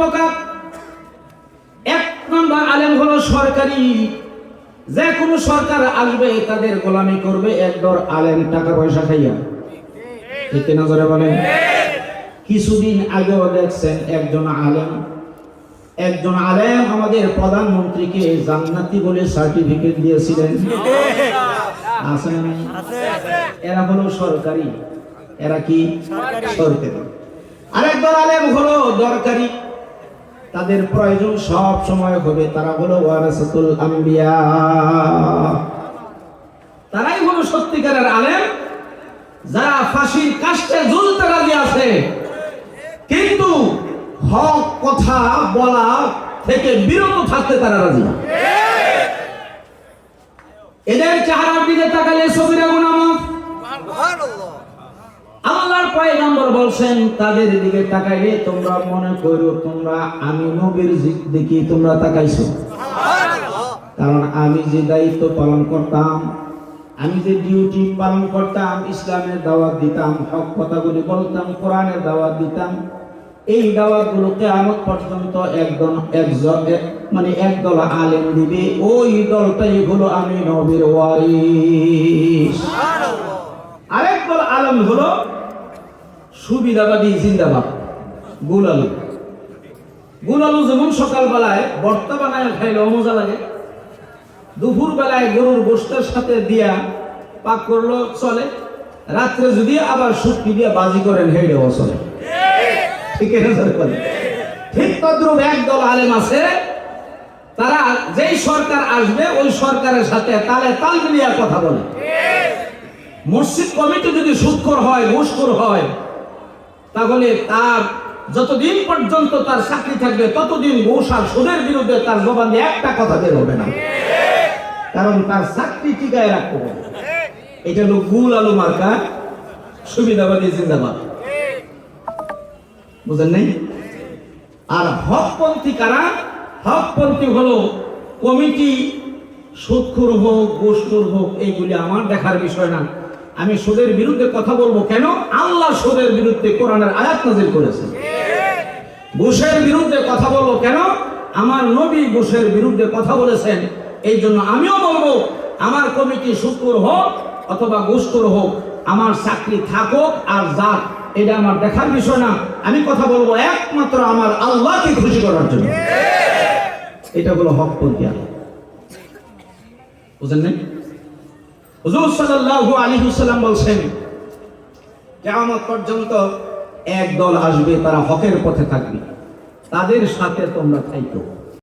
প্রকার এক নম্বর আলেম হলো সরকারি। যে সরকার আসবে, তাদের গোলামি করবে একদর আলেম টাকা পয়সা খাইয়া। ঠিক নজরে কিছুদিন আগেও দেখছেন একজন আলেম একজন আলেম আমাদের প্রধানমন্ত্রীকে জান্নাতি বলে সার্টিফিকেট দিয়েছিলেন। এরা হলো সরকারি। এরা কি? সরকারি। আরেকদল আলেম হলো দরকারি। তাদের প্রয়োজন সব সময় হবে। তারা হলো ওয়ারাসাতুল আম্বিয়া। তারাই হলো সত্যিকারের আলেম। যারা ফাঁসির কাষ্টে ঝুলতে রাজি আছে। কিন্তু হক কথা বলা থেকে বিরত থাকতে তারা রাজি না। এদের চেহারার দিকে তাকালে ছবিরা গুনামাফ আল্লাহর পয়গম্বর বলছেন তাদের দিকে তাকাইলে তোমরা মনে করো তোমরা আমি নবীর দিকে তোমরা তাকাইছো। কারণ আমি যে দায়িত্ব পালন করতাম আমি যে ডিউটি পালন করতাম ইসলামের দাওয়াত দিতাম হক কথাগুলি বলতাম কোরআনের দাওয়াত দিতাম এই দাওয়াতগুলো কেয়ামত পর্যন্ত একজন একজন এক- মানে একদল আলেম দিবে ওই দলটাই হলো আমি নবীর ওয়ারিস আরেক দল আলম হলো সুবিধাবাদী জিন্দাবাদ। গুল আলু গুল আলু যেমন সকালবেলায় বর্তা বানায় খাইলে মজা লাগে। দুপুর বেলায় গরুর গোষ্ঠের সাথে দিয়া পাক করল চলে। রাত্রে যদি আবার শুটকি দিয়ে বাজি করেন হেডেও চলে। ঠিক ঠিক তদ্রুপ একদল আলেম আছে। তারা যেই সরকার আসবে, ওই সরকারের সাথে তালে তাল মিলিয়ে কথা বলে। মসজিদ কমিটি যদি সুৎখর হয়, ঘুষখোর হয় তাহলে তার যতদিন পর্যন্ত তার চাকরি থাকবে, ততদিন আর সুদের বিরুদ্ধে তার জবান একটা কথা বের হবে না। কারণ তার চাকরি টিকায় রাখতে হবে। এটা হলো গুল আলু মার্কা। সুবিধাবাদী জিন্দাবাদ। বুঝেন নাই? আর হকপন্থী কারা? হকপন্থী হলো কমিটি, সুদখুর হোক ঘুষখুর হোক, এইগুলি আমার দেখার বিষয় না। আমি সুদের বিরুদ্ধে কথা বলব কেন? আল্লাহ সুদের বিরুদ্ধে কোরআনের আয়াত নাজিল করেছে ঘুষের বিরুদ্ধে কথা বলব কেন? আমার নবী ঘুষের বিরুদ্ধে কথা বলেছেন, এই জন্য আমিও বলব, আমার কমিটি শুক্র হোক অথবা ঘুষখোর হোক, আমার চাকরি থাকুক আর যাক, এটা আমার দেখার বিষয় না। আমি কথা বলব একমাত্র আমার আল্লাহকে খুশি করার জন্য। এটা হলো হক পন্থী বুঝেন নাই? হুজুর সাল্লাল্লাহু আলাইহি ওয়াসাল্লাম বলেন কিয়ামত পর্যন্ত এক দল আসবে তারা হকের পথে থাকবে। তাদের সাথে তোমরা থাইকো।